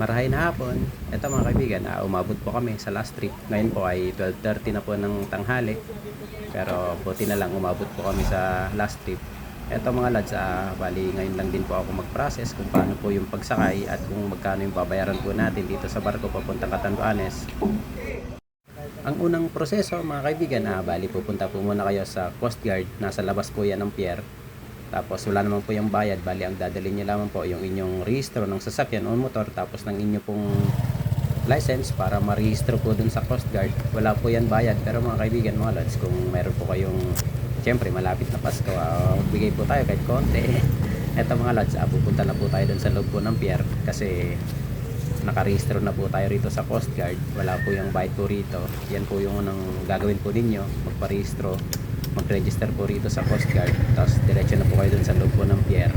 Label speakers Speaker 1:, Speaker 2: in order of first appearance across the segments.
Speaker 1: Marahay na hapon. Ito mga kaibigan, ah, umabot po kami sa last trip. Ngayon po ay 12.30 na po ng tanghali. Pero buti na lang umabot po kami sa last trip. Ito mga lads, ah, bali ngayon lang din po ako mag-process kung paano po yung pagsakay at kung magkano yung babayaran po natin dito sa barko papuntang Catanduanes. Ang unang proseso mga kaibigan, ah, bali pupunta po muna kayo sa Coast Guard. Nasa labas po yan ng pier. Tapos wala naman po yung bayad, bali ang dadalhin niyo lamang po yung inyong rehistro ng sasakyan o motor tapos ng inyo pong license para marehistro po dun sa Coast Guard. Wala po yan bayad pero mga kaibigan, mga lads, kung meron po kayong Siyempre, malapit na Pasko. ah, magbigay po tayo kahit konti. Eto mga lads, ah, pupunta na po tayo dun sa loob po ng pier kasi nakarehistro na po tayo rito sa Coast Guard. Wala po yung bayad po rito. Yan po yung unang gagawin po ninyo. Magparehistro, mag-register po rito sa Coast Guard. Tapos diretso na po kayo dun sa loob po ng pier.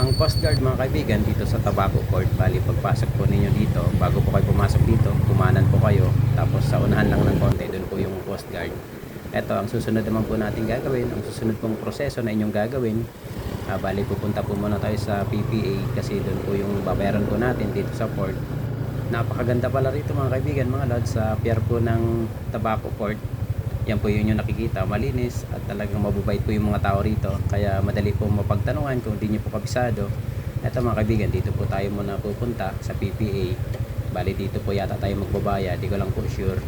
Speaker 1: Ang Coast Guard mga kaibigan dito sa Tabaco Port, bali pagpasok po ninyo dito, bago po kayo pumasok dito, kumanan po kayo. Tapos sa unahan lang ng konti, dun po yung Coast Guard. Ito, ang susunod naman po natin gagawin, ang susunod pong proseso na inyong gagawin, ah, bali pupunta po muna tayo sa PPA kasi doon po yung babayaran po natin dito sa port. Napakaganda pala rito mga kaibigan, mga lads, sa pier po ng Tabaco Port. Yan po yun yung nakikita, malinis at talagang mabubait po yung mga tao rito. Kaya madali po mapagtanungan kung hindi nyo po kabisado. Ito mga kaibigan, dito po tayo muna pupunta sa PPA. Bali dito po yata tayo magbabaya, di ko lang po sure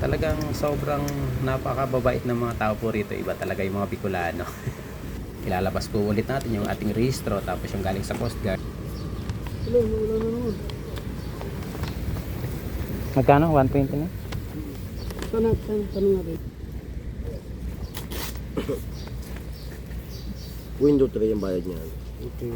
Speaker 1: talagang sobrang napakababait ng mga tao po rito. Iba talaga yung mga Bicolano. Ilalabas po ulit natin yung ating rehistro tapos yung galing sa Coast Guard.
Speaker 2: Wala, wala na naman.
Speaker 3: Magkano? 120 na?
Speaker 2: Sana, sana, tanong natin.
Speaker 4: Window 3 yung bayad niyan.
Speaker 2: Okay.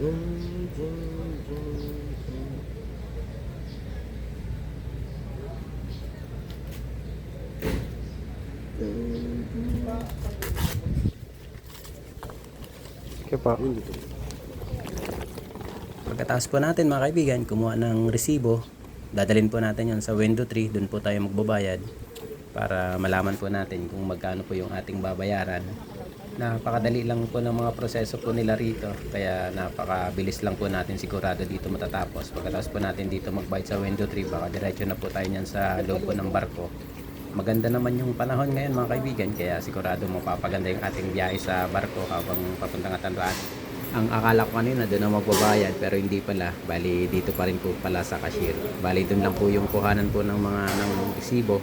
Speaker 2: Yung sa
Speaker 3: Okay po.
Speaker 4: Window 3.
Speaker 1: Pagkatapos po natin mga kaibigan, kumuha ng resibo. Dadalhin po natin yon sa window 3. Doon po tayo magbabayad para malaman po natin kung magkano po yung ating babayaran. Napakadali lang po ng mga proseso po nila rito. Kaya napakabilis lang po natin sigurado dito matatapos. Pagkatapos po natin dito magbayad sa window 3, baka diretso na po tayo niyan sa loob po ng barko. Maganda naman yung panahon ngayon mga kaibigan, kaya sigurado mapapaganda yung ating biyahe sa barko habang papuntang Atanraan. Ang akala ko kanina doon na magbabayad pero hindi pala. Bali dito pa rin po pala sa cashier. Bali doon lang po yung kuhanan po ng mga ng resibo.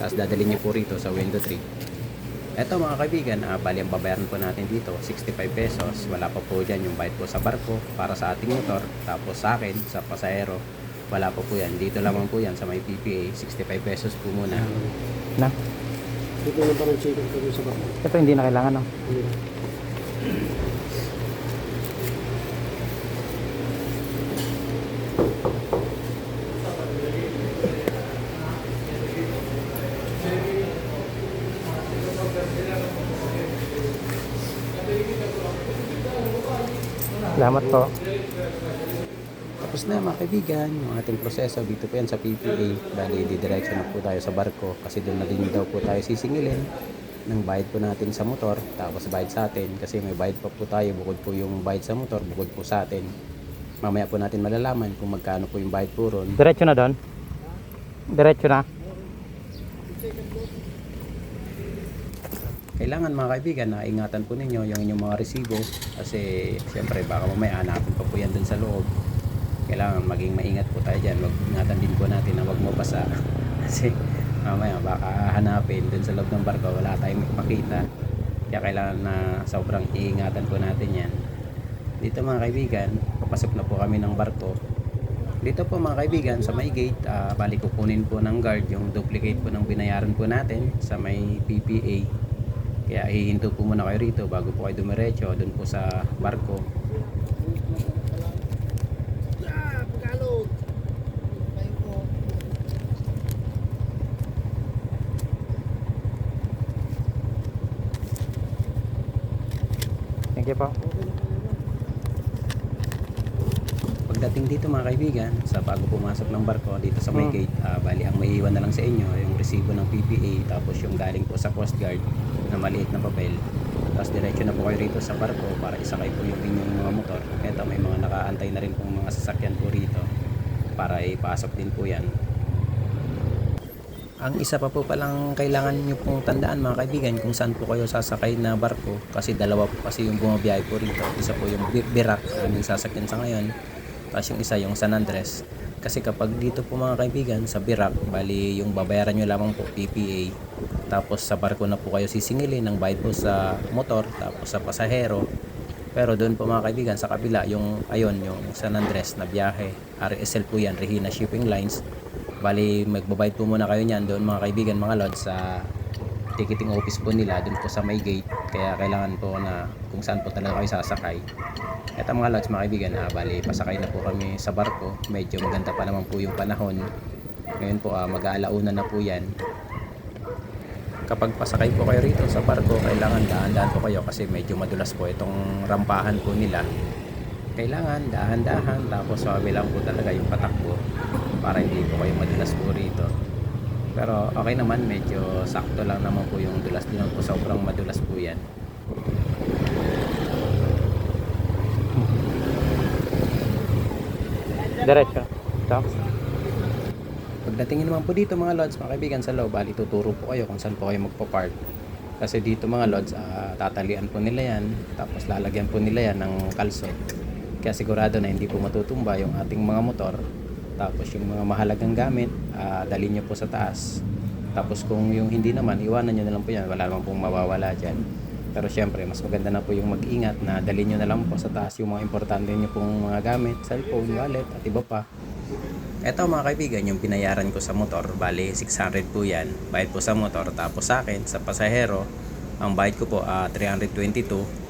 Speaker 1: Tapos dadalhin niyo po rito sa window 3. Eto mga kaibigan, ah, bali ang babayaran po natin dito 65 pesos. Wala pa po dyan yung bayad po sa barko para sa ating motor. Tapos sa akin, sa pasahero, wala pa po yan. Dito lamang po yan sa may PPA, 65 pesos po muna.
Speaker 3: Na?
Speaker 2: Dito na parang check ko sa bako.
Speaker 3: Ito hindi na kailangan, no? Salamat po.
Speaker 1: Tapos na mga kaibigan, yung ating proseso dito po yan sa PPA. Bali, didiretso na po tayo sa barko kasi doon na din daw po tayo sisingilin ng bayad po natin sa motor tapos bayad sa atin kasi may bayad pa po tayo bukod po yung bayad sa motor bukod po sa atin mamaya po natin malalaman kung magkano po yung bayad po ron
Speaker 3: Diretso na doon? Diretso na?
Speaker 1: kailangan mga kaibigan na ingatan po ninyo yung inyong mga resibo kasi siyempre baka mamaya hanapin pa po yan dun sa loob kailangan maging maingat po tayo dyan. Wag ingatan din po natin na wag mabasa kasi mamaya baka hanapin dun sa loob ng barko wala tayong makita. Kaya kailangan na sobrang iingatan po natin yan. Dito mga kaibigan papasok na po kami ng barko. Dito po mga kaibigan sa may gate ah, bali kukunin po ng guard yung duplicate po ng binayaran po natin sa may PPA kaya hihinto po muna kayo rito bago po kayo dumiretso doon po sa barko.
Speaker 3: Thank you po.
Speaker 1: pagdating dito mga kaibigan, sa bago pumasok ng barko dito sa may
Speaker 3: Hmm.
Speaker 1: gate, ah, bali ang may iwan na lang sa inyo, yung resibo ng PPA, tapos yung galing po sa Coast Guard na maliit na papel. Tapos diretso na po kayo rito sa barko para isakay po yung inyong mga motor. Ito may mga nakaantay na rin pong mga sasakyan po rito para ipasok din po yan. Ang isa pa po palang kailangan nyo pong tandaan mga kaibigan kung saan po kayo sasakay na barko kasi dalawa po kasi yung bumabiyahe po rito. Isa po yung Bi- Birak aming sasakyan sa ngayon. Tapos yung isa yung San Andres. Kasi kapag dito po mga kaibigan sa Birak, bali yung babayaran nyo lamang po PPA. Tapos sa barko na po kayo sisingilin ng bayad po sa motor tapos sa pasahero. Pero doon po mga kaibigan sa kabila yung ayon yung San Andres na biyahe. RSL po yan, Regina Shipping Lines. Bali, magbabayad po muna kayo niyan doon mga kaibigan, mga lods sa ticketing office po nila doon po sa may gate. Kaya kailangan po na kung saan po talaga kayo sasakay. Ito mga lods mga kaibigan, ah, bali pasakay na po kami sa barko. Medyo maganda pa naman po yung panahon. Ngayon po ah, mag-aalauna na po yan. Kapag pasakay po kayo rito sa barko, kailangan dahan-dahan po kayo kasi medyo madulas po itong rampahan po nila. Kailangan dahan-dahan tapos sabi lang po talaga yung patakbo para hindi po kayo madulas po rito. Pero okay naman, medyo sakto lang naman po yung dulas. Di naman po sobrang madulas po yan.
Speaker 3: Diretso. Ito.
Speaker 1: Pagdating naman po dito mga lods, mga kaibigan sa loob, bali tuturo po kayo kung saan po kayo magpo-park. Kasi dito mga lods, ah, tatalian po nila yan, tapos lalagyan po nila yan ng kalso. Kaya sigurado na hindi po matutumba yung ating mga motor. Tapos yung mga mahalagang gamit, ah, dalhin nyo po sa taas. Tapos kung yung hindi naman, iwanan nyo na lang po yan. Wala naman pong mawawala dyan. Pero syempre, mas maganda na po yung mag-ingat na dalhin nyo na lang po sa taas yung mga importante nyo pong mga gamit, cellphone, wallet, at iba pa. Eto mga kaibigan, yung binayaran ko sa motor, bali 600 po yan. Bayad po sa motor, tapos sa akin, sa pasahero, ang bayad ko po ah, 322.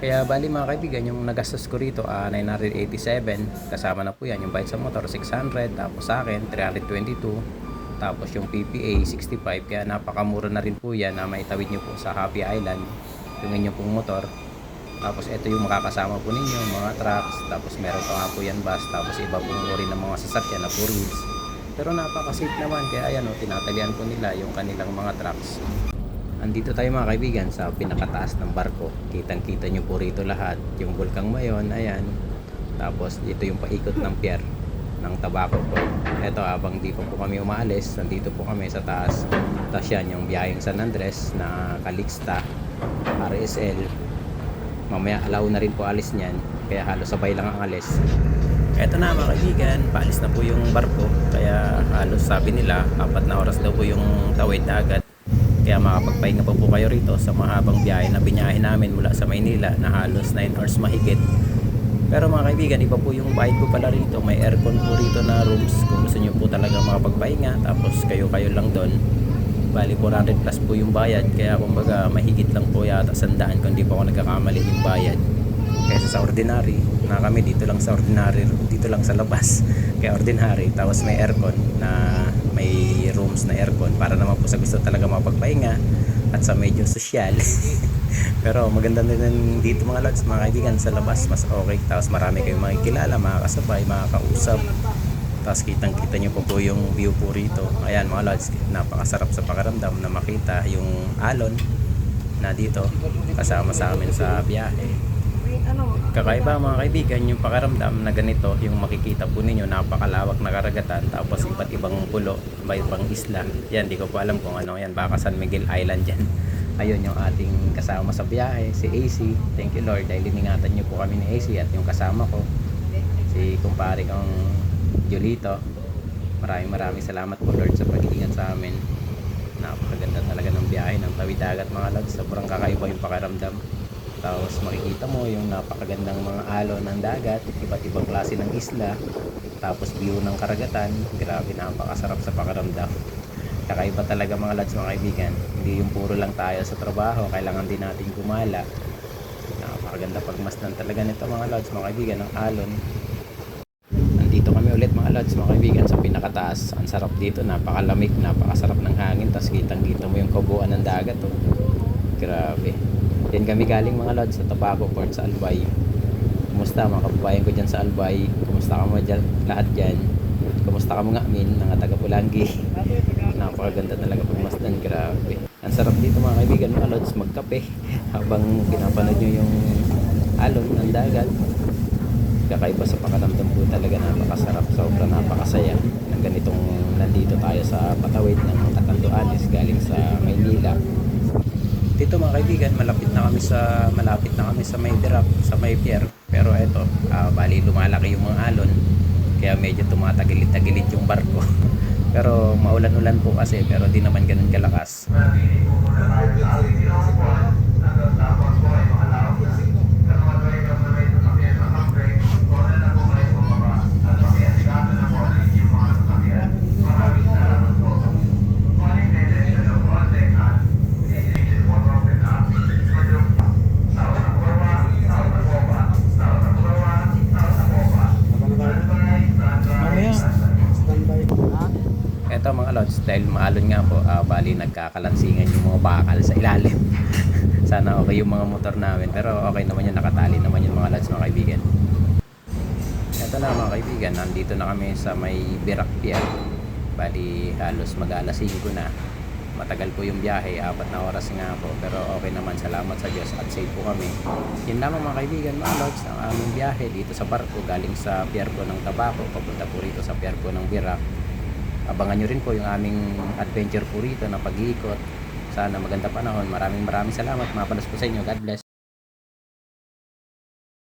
Speaker 1: Kaya bali mga kaibigan, yung nagastos ko rito ah, 987. Kasama na po yan, yung bayad sa motor 600, tapos sa akin 322. Tapos yung PPA 65, kaya napakamura na rin po yan na maitawid nyo po sa Happy Island, yung inyong pong motor. Tapos ito yung makakasama po ninyo, mga trucks, tapos meron pa nga po yan bus, tapos iba pong uri ng mga sasakyan na four wheels. Pero napaka-safe naman, kaya ayan o, tinatalian po nila yung kanilang mga trucks. Andito tayo mga kaibigan sa pinakataas ng barko. Kitang kita nyo po rito lahat. Yung Bulkang Mayon, ayan. Tapos dito yung paikot ng pier ng tabako po. Ito habang di pa po kami umaalis, nandito po kami sa taas. Tapos yan yung biyaheng San Andres na Calixta, RSL. Mamaya alaw na rin po alis niyan. Kaya halos sabay lang ang alis. Eto na mga kaibigan, paalis na po yung barko. Kaya halos sabi nila, apat na oras daw po yung tawid dagat. Kaya makapagpahinga pa po kayo rito sa mahabang biyahe na binyahe namin mula sa Maynila na halos 9 hours mahigit. Pero mga kaibigan, iba po yung bayad ko pala rito. May aircon po rito na rooms kung gusto nyo po talaga makapagpahinga. Tapos kayo-kayo lang doon. Bali 400 plus po yung bayad. Kaya kumbaga mahigit lang po yata sandaan kung di pa ako nagkakamali yung bayad. Kaysa sa ordinary, na kami dito lang sa ordinary, dito lang sa labas. Kaya ordinary, tapos may aircon na may rooms na aircon para naman po sa gusto talaga mapagpahinga at sa medyo social. Pero maganda na rin dito mga lods, mga kaibigan, sa labas mas okay. Tapos marami kayong makikilala, makakasabay, makakausap. Tapos kitang kita nyo po po yung view po rito. Ayan mga lods, napakasarap sa pakiramdam na makita yung alon na dito kasama sa amin sa biyahe. Kakaiba mga kaibigan yung pakiramdam na ganito yung makikita po ninyo napakalawak na karagatan tapos iba't ibang pulo, iba't ibang isla. Yan, di ko po alam kung ano yan. Baka San Miguel Island yan. Ayun yung ating kasama sa biyahe, si AC. Thank you Lord dahil iningatan niyo po kami ni AC at yung kasama ko, si kumpare kong Julito. Maraming maraming salamat po Lord sa pag-iingat sa amin. Napakaganda talaga ng biyahe ng tawid dagat mga lods. Sobrang kakaiba yung pakiramdam. Tapos makikita mo yung napakagandang mga alon ng dagat, iba't ibang klase ng isla, tapos view ng karagatan. Grabe, napakasarap sa pakiramdam. Kakaiba talaga mga lads mga kaibigan. Hindi yung puro lang tayo sa trabaho, kailangan din natin gumala. Napakaganda pagmasdan talaga nito mga lads mga kaibigan ng alon. Nandito kami ulit mga lads mga kaibigan sa pinakataas. Ang sarap dito, napakalamig, napakasarap ng hangin. Tapos kitang kita mo yung kabuuan ng dagat. Oh. Grabe. Yan kami galing mga lods sa Tabaco Port sa Albay. Kumusta mga kababayan ko dyan sa Albay? Kumusta ka mo dyan, lahat dyan? Kumusta ka mga amin, mga taga Pulangi? Napakaganda talaga pagmasdan, grabe. Ang sarap dito mga kaibigan, mga lods, magkape habang pinapanood nyo yung alon ng dagat. Kakaiba sa pakanamdam po talaga, napakasarap, sobrang napakasaya ng ganitong nandito tayo sa patawid ng Katanduanes galing sa Maynila. Dito mga kaibigan, malapit na kami sa malapit na kami sa may Dirap, sa may pier. Pero eto, ah, bali lumalaki yung mga alon. Kaya medyo tumatagilid-tagilid yung barko. pero maulan-ulan po kasi pero di naman ganun kalakas.
Speaker 3: Mamaya.
Speaker 2: Standby.
Speaker 1: Lods, dahil maalon nga po, ah, bali nagkakalansingan yung mga bakal sa ilalim. Sana okay yung mga motor namin, pero okay naman yung nakatali naman yung mga lods mga kaibigan. Eto na mga kaibigan, nandito na kami sa may Birak Pier. Bali halos mag alas 5 na. Matagal po yung biyahe, apat na oras nga po, pero okay naman, salamat sa Diyos at safe po kami. Yun lamang mga kaibigan, mga lods, ang aming biyahe dito sa barko galing sa pier po ng Tabaco, papunta po rito sa pier po ng Birak abangan nyo rin po yung aming adventure po rito na pag-iikot. Sana maganda panahon. Maraming maraming salamat. Mapalas po sa inyo. God bless.